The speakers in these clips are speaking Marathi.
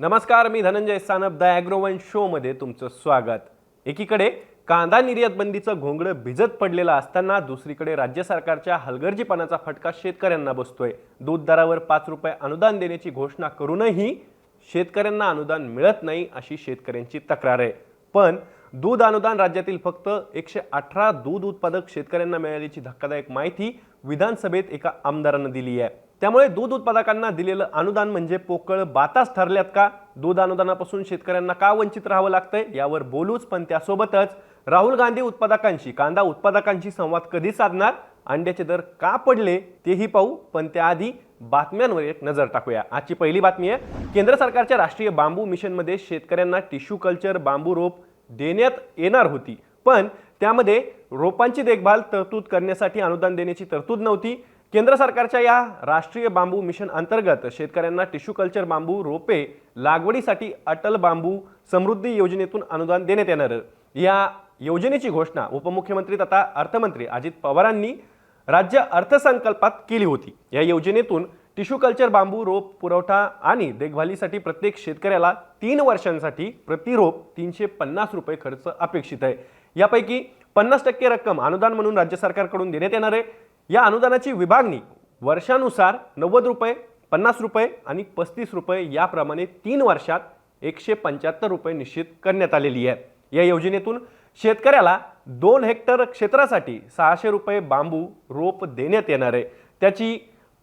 नमस्कार मी धनंजय सानप द ॲग्रोवन शोमध्ये तुमचं स्वागत. एकीकडे कांदा निर्यात बंदीचं घोंगडं भिजत पडलेलं असताना दुसरीकडे राज्य सरकारच्या हलगर्जीपणाचा फटका शेतकऱ्यांना बसतोय. दूध दरावर पाच रुपये अनुदान देण्याची घोषणा करूनही शेतकऱ्यांना अनुदान मिळत नाही अशी शेतकऱ्यांची तक्रार आहे. पण दूध अनुदान राज्यातील फक्त एकशे अठरा दूध उत्पादक शेतकऱ्यांना मिळाल्याची धक्कादायक माहिती विधानसभेत एका आमदारानं दिली आहे. त्यामुळे दूध उत्पादकांना दिलेलं अनुदान म्हणजे पोकळ बाताच ठरल्यात का? दूध अनुदानापासून शेतकऱ्यांना का वंचित राहावं लागतंय? यावर बोलूच पण त्यासोबतच राहुल गांधी उत्पादकांशी कांदा उत्पादकांशी संवाद कधी साधणार? अंड्याचे दर का पडले तेही पाहू पण त्याआधी बातम्यांवर एक नजर टाकूया. आजची पहिली बातमी आहे केंद्र सरकारच्या राष्ट्रीय बांबू मिशनमध्ये शेतकऱ्यांना टिश्यू कल्चर बांबू रोप देण्यात येणार होती. पण त्यामध्ये रोपांची देखभाल तरतूद करण्यासाठी अनुदान देण्याची तरतूद नव्हती. केंद्र सरकारच्या या राष्ट्रीय बांबू मिशन अंतर्गत शेतकऱ्यांना टिश्यू कल्चर बांबू रोपे लागवडीसाठी अटल बांबू समृद्धी योजनेतून अनुदान देण्यात येणार. या योजनेची घोषणा उपमुख्यमंत्री तथा अर्थमंत्री अजित पवारांनी राज्य अर्थसंकल्पात केली होती. या योजनेतून टिश्यू कल्चर बांबू रोप पुरवठा आणि देखभालीसाठी प्रत्येक शेतकऱ्याला तीन वर्षांसाठी प्रति रोप तीनशे पन्नास रुपये खर्च अपेक्षित आहे. यापैकी पन्नास टक्के रक्कम अनुदान म्हणून राज्य सरकारकडून देण्यात येणार आहे. या अनुदानाची विभागणी वर्षानुसार नव्वद रुपये पन्नास रुपये आणि पस्तीस रुपये याप्रमाणे तीन वर्षात एकशे पंच्याहत्तर रुपये निश्चित करण्यात आलेली आहे. या योजनेतून शेतकऱ्याला दोन हेक्टर क्षेत्रासाठी सहाशे रुपये बांबू रोप देण्यात येणार आहे. त्याची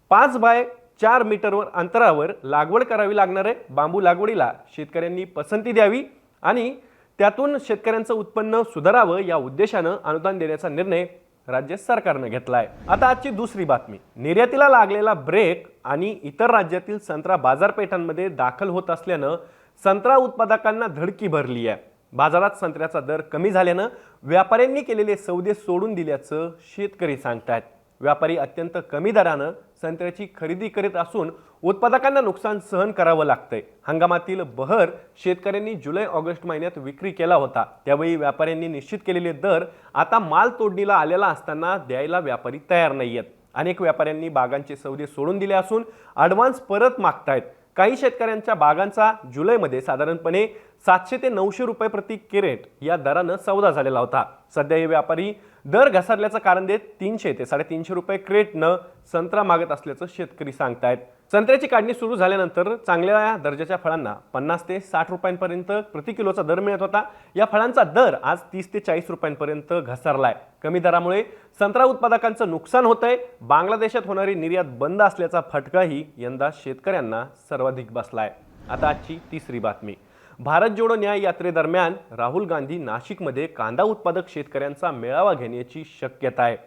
पाच बाय चार मीटरवर अंतरावर लागवड करावी लागणार आहे. बांबू लागवडीला शेतकऱ्यांनी पसंती द्यावी आणि त्यातून शेतकऱ्यांचं उत्पन्न सुधारावं या उद्देशानं अनुदान देण्याचा निर्णय राज्य सरकारनं घेतला आहे आता आजची दुसरी बातमी. निर्यातीला लागलेला ब्रेक आणि इतर राज्यातील संत्रा बाजारपेठांमध्ये दाखल होत असल्यानं संत्रा उत्पादकांना धडकी भरली आहे बाजारात संत्र्याचा दर कमी झाल्यानं व्यापाऱ्यांनी केलेले सौदे सोडून दिल्याचं शेतकरी सांगतायत. व्यापारी अत्यंत कमी दरानं संत्र्याची खरेदी करीत असून उत्पादकांना नुकसान सहन करावं लागतंय. हंगामातील बहर शेतकऱ्यांनी जुलै ऑगस्ट महिन्यात विक्री केला होता. त्यावेळी व्यापाऱ्यांनी निश्चित केलेले दर आता माल तोडणीला आलेला असताना द्यायला व्यापारी तयार नाही आहेत अनेक व्यापाऱ्यांनी बागांचे सौदे सोडून दिले असून ॲडव्हान्स परत मागतायत. काही शेतकऱ्यांच्या बागांचा जुलैमध्ये साधारणपणे सातशे ते नऊशे रुपये प्रति कॅरेट या दरानं सौदा झालेला होता. सध्या हे व्यापारी दर घसरल्याचं कारण देत तीनशे ते साडेतीनशे रुपये क्रेटनं संत्रा मागत असल्याचं शेतकरी सांगतायत. संत्र्याची काढणी सुरू झाल्यानंतर चांगल्या दर्जाच्या फळांना पन्नास ते साठ रुपयांपर्यंत प्रति किलोचा दर मिळत होता. या फळांचा दर आज तीस ते चाळीस रुपयांपर्यंत घसरलाय. कमी दरामुळे संत्रा उत्पादकांचं नुकसान होतंय. बांगलादेशात होणारी निर्यात बंद असल्याचा फटकाही यंदा शेतकऱ्यांना सर्वाधिक बसलाय. आता आजची तिसरी बातमी. भारत जोडो न्याय यात्रेदरम्यान राहुल गांधी नाशिकमध्ये कांदा उत्पादक शेतकऱ्यांचा मेळावा घेण्याची शक्यता आहे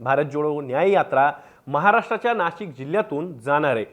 भारत जोडो न्याय यात्रा महाराष्ट्राच्या नाशिक जिल्ह्यातून जाणार आहे.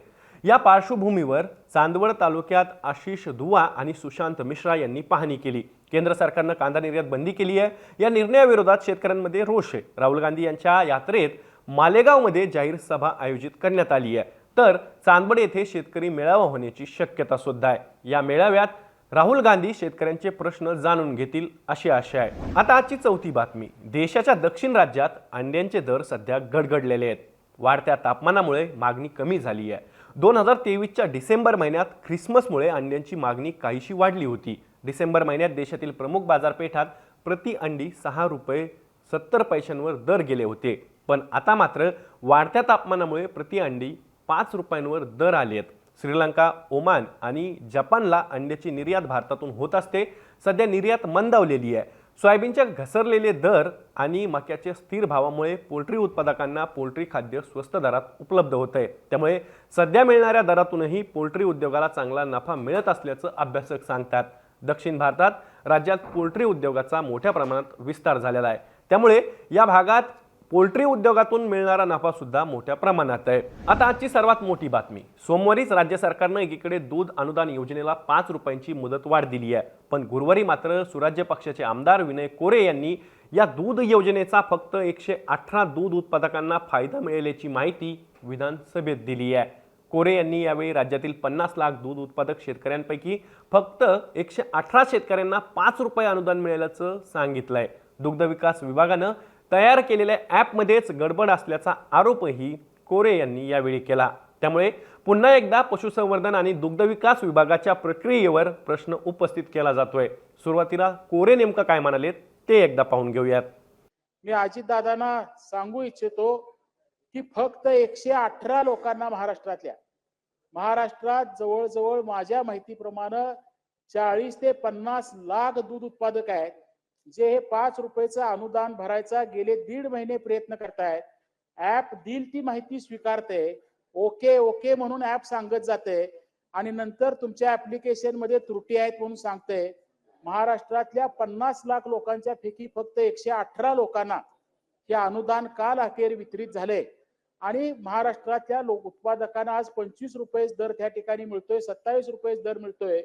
या पार्श्वभूमीवर चांदवड तालुक्यात आशिष दुवा आणि सुशांत मिश्रा यांनी पाहणी केली. केंद्र सरकारनं कांदा निर्यात बंदी केली आहे. या निर्णयाविरोधात शेतकऱ्यांमध्ये रोष आहे. राहुल गांधी यांच्या यात्रेत मालेगावमध्ये जाहीर सभा आयोजित करण्यात आली आहे. तर चांदवड येथे शेतकरी मेळावा होण्याची शक्यता सुद्धा आहे. या मेळाव्यात राहुल गांधी शेतकऱ्यांचे प्रश्न जाणून घेतील अशी आशा आहे. आता आजची चौथी बातमी. देशाच्या दक्षिण राज्यात अंड्यांचे दर सध्या गडगडलेले आहेत. वाढत्या तापमानामुळे मागणी कमी झाली आहे. दोन हजार तेवीसच्या डिसेंबर महिन्यात ख्रिसमसमुळे अंड्यांची मागणी काहीशी वाढली होती. डिसेंबर महिन्यात देशातील प्रमुख बाजारपेठात प्रति अंडी सहा रुपये सत्तर पैशांवर दर गेले होते. पण आता मात्र वाढत्या तापमानामुळे प्रति अंडी पाच रुपयांवर दर आले आहेत. श्रीलंका ओमान आणि जपानला अंड्याची निर्यात भारतातून होत असते. सध्या निर्यात मंदावलेली आहे. सोयाबीनच्या घसरलेले दर आणि मक्याच्या स्थिर भावामुळे पोल्ट्री उत्पादकांना पोल्ट्री खाद्य स्वस्त दरात उपलब्ध होत आहे त्यामुळे सध्या मिळणाऱ्या दरातूनही पोल्ट्री उद्योगाला चांगला नफा मिळत असल्याचं अभ्यासक सांगतात. दक्षिण भारतात राज्यात पोल्ट्री उद्योगाचा मोठ्या प्रमाणात विस्तार झालेला आहे. त्यामुळे या भागात पोल्ट्री उद्योगातून मिळणारा नफा सुद्धा मोठ्या प्रमाणात आहे. आता आजची सर्वात मोठी बातमी. सोमवारीच राज्य सरकारनं एकीकडे दूध अनुदान योजनेला पाच रुपयांची मुदत वाढ दिली आहे. पण गुरुवारी मात्र सुराज्य पक्षाचे आमदार विनय कोरे यांनी या दूध योजनेचा फक्त एकशे अठरा दूध उत्पादकांना फायदा मिळाल्याची माहिती विधानसभेत दिली आहे. कोरे यांनी यावेळी राज्यातील पन्नास लाख दूध उत्पादक शेतकऱ्यांपैकी फक्त एकशे अठरा शेतकऱ्यांना पाच रुपये अनुदान मिळाल्याचं सांगितलंय. दुग्ध विकास विभागानं तयार केलेल्या ॲपमध्येच गडबड असल्याचा आरोपही कोरे यांनी यावेळी केला. त्यामुळे पुन्हा एकदा पशुसंवर्धन आणि दुग्धविकास विभागाच्या प्रक्रियेवर प्रश्न उपस्थित केला जातोय. सुरुवातीला कोरे नेमकं काय म्हणाले ते एकदा पाहून घेऊयात. मी अजितदादांना सांगू इच्छितो की फक्त एकशे अठरा लोकांना महाराष्ट्रातल्या महाराष्ट्रात जवळजवळ माझ्या माहितीप्रमाणे चाळीस ते पन्नास लाख दूध उत्पादक आहेत. जे हे पाच रुपयाचं अनुदान भरायचा गेले दीड महिने प्रयत्न करतायत ऍप दिल ती माहिती स्वीकारते ओके ओके म्हणून ऍप सांगत जाते आणि नंतर तुमच्या ऍप्लिकेशनमध्ये त्रुटी आहेत म्हणून सांगते. महाराष्ट्रातल्या पन्नास लाख लोकांच्या पैकी फक्त एकशे अठरा लोकांना हे अनुदान काल अखेर वितरित झाले. आणि महाराष्ट्रातल्या लोक उत्पादकांना आज पंचवीस रुपये दर त्या ठिकाणी मिळतोय सत्तावीस रुपये दर मिळतोय.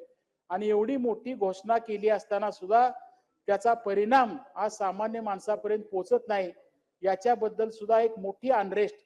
आणि एवढी मोठी घोषणा केली असताना सुद्धा त्याचा परिणाम आज सामान्य माणसापर्यंत पोहोचत नाही याच्याबद्दल सुद्धा एक मोठी अनरेस्ट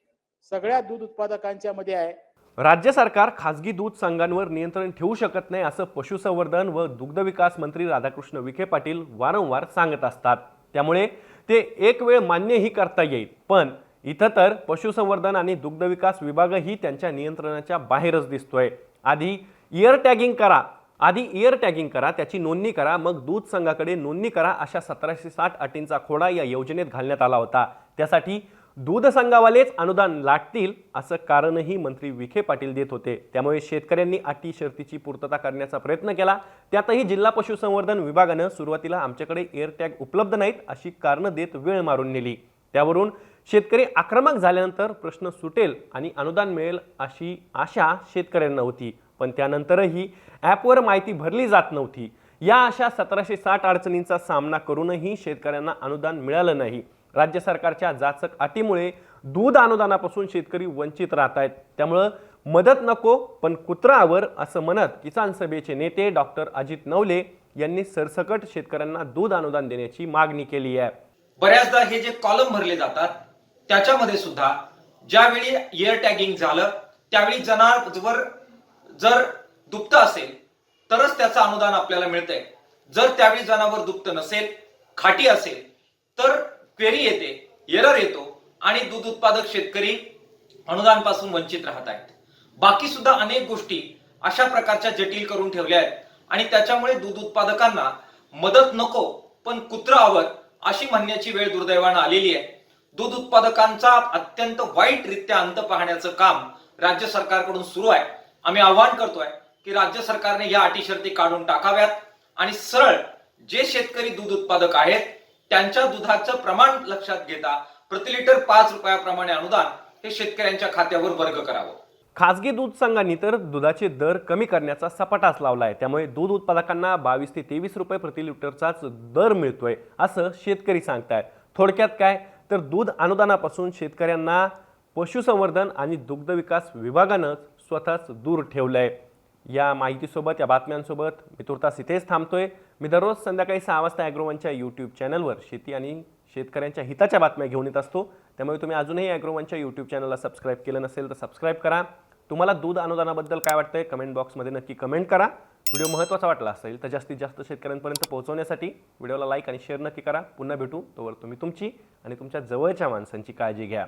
सगळ्या दूध उत्पादकांच्या मध्ये आहे. राज्य सरकार खासगी दूध संघांवर नियंत्रण ठेवू शकत नाही असं पशुसंवर्धन व दुग्धविकास मंत्री राधाकृष्ण विखे पाटील वारंवार सांगत असतात. त्यामुळे ते एक वेळ मान्यही करता येईल पण इथं तर पशुसंवर्धन आणि दुग्धविकास विभागही त्यांच्या नियंत्रणाच्या बाहेरच दिसतोय. आधी इयर टॅगिंग करा आधी इयर टॅगिंग करा त्याची नोंदणी करा मग दूध संघाकडे नोंदणी करा अशा सतराशे साठ अटींचा खोडा या योजनेत घालण्यात आला होता. त्यासाठी दूध संघावालेच अनुदान लाटतील असं कारणही मंत्री विखे पाटील देत होते. त्यामुळे शेतकऱ्यांनी अटी शर्तीची पूर्तता करण्याचा प्रयत्न केला. त्यातही जिल्हा पशुसंवर्धन विभागानं सुरुवातीला आमच्याकडे एअरटॅग उपलब्ध नाहीत अशी कारणं देत वेळ मारून नेली. त्यावरून शेतकरी आक्रमक झाल्यानंतर प्रश्न सुटेल आणि अनुदान मिळेल अशी आशा शेतकऱ्यांना होती. पण त्यानंतरही ॲपवर माहिती भरली जात नव्हती. या अशा सतराशे साठ अडचणींचा सामना करूनही शेतकऱ्यांना अनुदान मिळालं नाही. राज्य सरकारच्या जाचक अटीमुळे दूध अनुदानापासून शेतकरी वंचित राहत आहेत त्यामुळं मदत नको पण कुत्रावर असं म्हणत किसान सभेचे नेते डॉक्टर अजित नवले यांनी सरसकट शेतकऱ्यांना दूध अनुदान देण्याची मागणी केली आहे. बऱ्याचदा हे जे कॉलम भरले जातात त्याच्यामध्ये सुद्धा ज्यावेळी एअर टॅगिंग झालं त्यावेळी जनावर जर दुप्त असेल तरच त्याचं अनुदान आपल्याला मिळतंय. जर त्यावेळी जनावर दुप्त नसेल खाटी असेल तर क्वेरी येते एरर येतो आणि दूध उत्पादक शेतकरी अनुदानपासून वंचित राहत आहेत. बाकी सुद्धा अनेक गोष्टी अशा प्रकारच्या जटिल करून ठेवल्या आहेत आणि त्याच्यामुळे दूध उत्पादकांना मदत नको पण कुत्रावर अशी म्हणण्याची वेळ दुर्दैवानं आलेली आहे. दूध उत्पादकांचा अत्यंत वाईटरित्या अंत पाहण्याचं काम राज्य सरकारकडून सुरू आहे. आम्ही आवाहन करतोय की राज्य सरकारने या अटी शर्ती काढून टाकाव्यात. आणि सरळ जे शेतकरी दूध उत्पादक आहेत त्यांच्या दुधाचं प्रमाण लक्षात घेता प्रति लिटर पाच रुपयाप्रमाणे अनुदान हे शेतकऱ्यांच्या खात्यावर वर्ग करावं. खासगी दूध संघांनी तर दुधाचे दर कमी करण्याचा सपाटाच लावला आहे त्यामुळे दूध उत्पादकांना बावीस ते तेवीस रुपये प्रति लिटरचाच दर मिळतोय असं शेतकरी सांगतायत. थोडक्यात काय? तर दूध अनुदानापासून शेतकऱ्यांना पशुसंवर्धन आणि दुग्धविकास विभागानं स्वतःच दूर ठेवलंय. या माहितीसोबत या बातम्यांसोबत मी तुर्तास इथेच थांबतोय. मी दररोज संध्याकाळी सहा वाजता ॲग्रोवनच्या यूट्यूब चॅनलवर शेती आणि शेतकऱ्यांच्या हिताच्या बातम्या घेऊन येत असतो. त्यामुळे तुम्ही अजूनही ॲग्रोवनच्या यूट्यूब चॅनलला सबस्क्राईब केलं नसेल तर सबस्क्राईब करा. तुम्हाला दूध अनुदानाबद्दल काय वाटतंय कमेंट बॉक्समध्ये नक्की कमेंट करा. व्हिडिओ महत्त्वाचा वाटला असेल तर जास्तीत जास्त शेतकऱ्यांपर्यंत पोहोचवण्यासाठी व्हिडिओला लाईक आणि शेअर नक्की करा. पुन्हा भेटू. तोवर तुम्ही तुमची आणि तुमच्या जवळच्या माणसांची काळजी घ्या.